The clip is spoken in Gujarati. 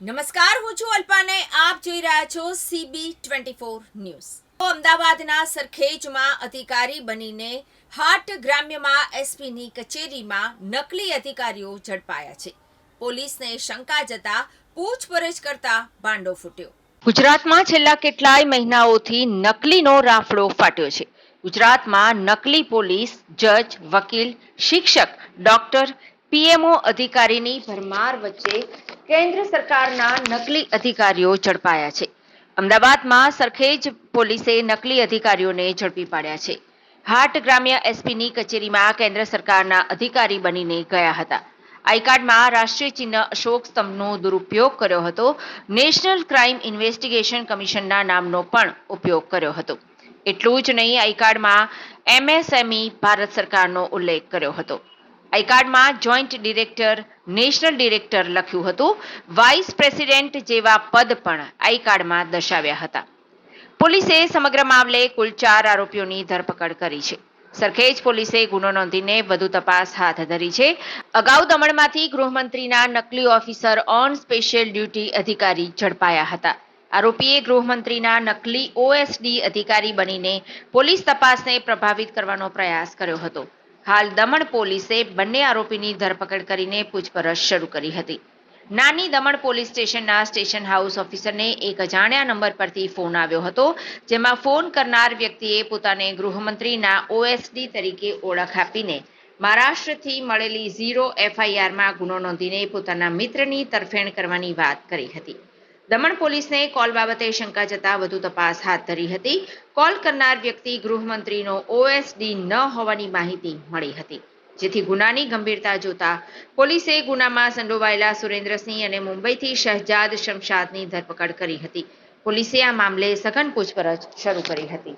નમસ્કાર, હું છું અલ્પાને. આપ જોઈ રહ્યા છો સીબી ટ્વેન્ટી ફોર ન્યૂઝ. અમદાવાદના સરખેજમાં અધિકારી બનીને હાટ ગ્રામ્યમાં એસપીની કચેરીમાં નકલી અધિકારીઓ ઝડપાયા છે. પોલીસને શંકા જતા પૂછપરછ કરતા બાંડો ફૂટ્યો. ગુજરાતમાં છેલ્લા કેટલાય મહિનાઓથી નકલીનો રાફડો ફાટ્યો છે. ગુજરાતમાં નકલી પોલીસ, જજ, વકીલ, શિક્ષક, ડોક્ટર, પીએમઓ અધિકારીની ભરમાર વચ્ચે કેન્દ્ર સરકારના નકલી અધિકારીઓ ઝડપાયા છે. અમદાવાદમાં સરખેજ પોલીસે નકલી અધિકારીઓને ઝડપી પાડ્યા છે. હાટ ગ્રામ્ય એસપીની કચેરીમાં કેન્દ્ર સરકારના અધિકારી બનીને ગયા હતા. આઈ કાર્ડમાં રાષ્ટ્રીય ચિહ્ન અશોક સ્તંભનો દુરુપયોગ કર્યો હતો. નેશનલ ક્રાઇમ ઇન્વેસ્ટિગેશન કમિશનના નામનો પણ ઉપયોગ કર્યો હતો. એટલું જ નહીં આઈ કાર્ડમાં એમએસએમઈ ભારત સરકારનો ઉલ્લેખ કર્યો હતો. આઈ કાર્ડમાં જોઈન્ટ ડિરેક્ટર, નેશનલ ડિરેક્ટર લખ્યું હતું. વાઇસ પ્રેસિડેન્ટ જેવા પદ પણ આઈ કાર્ડમાં દર્શાવ્યા હતા. પોલીસે સમગ્ર મામલે કુલ ચાર આરોપીઓની ધરપકડ કરી છે. સરખેજ પોલીસે ગુનો નોંધીને વધુ તપાસ હાથ ધરી છે. અગાઉ દમણમાંથી ગૃહમંત્રીના નકલી ઓફિસર ઓન સ્પેશિયલ ડ્યુટી અધિકારી ઝડપાયા હતા. આરોપીએ ગૃહમંત્રીના નકલી ઓએસડી અધિકારી બનીને પોલીસ તપાસને પ્રભાવિત કરવાનો પ્રયાસ કર્યો હતો. હાલ દમણ પોલીસે બંને આરોપીની ધરપકડ કરીને પૂછપરછ શરૂ કરી હતી. નાની દમણ પોલીસ સ્ટેશનના સ્ટેશન હાઉસ ઓફિસરને એક અજાણ્યા નંબર પરથી ફોન આવ્યો હતો, જેમાં ફોન કરનાર વ્યક્તિએ પોતાને ગૃહમંત્રીના ઓએસડી તરીકે ઓળખ આપીને મહારાષ્ટ્રથી મળેલી ઝીરો એફઆઈઆરમાં ગુનો નોંધીને પોતાના મિત્રની તરફેણ કરવાની વાત કરી હતી. દમણ પોલીસને કોલ બાબતે શંકા જતા વધુ તપાસ હાથ ધરી હતી. કોલ કરનાર વ્યક્તિ ગૃહમંત્રીનો ઓએસડી ન હોવાની માહિતી મળી હતી. જેથી ગુનાની ગંભીરતા જોતા પોલીસે ગુનામાં સંડોવાયેલા સુરેન્દ્રસિંહ અને મુંબઈથી શહજાદ શમશાદની ધરપકડ કરી હતી. પોલીસે આ મામલે સઘન પૂછપરછ શરૂ કરી હતી.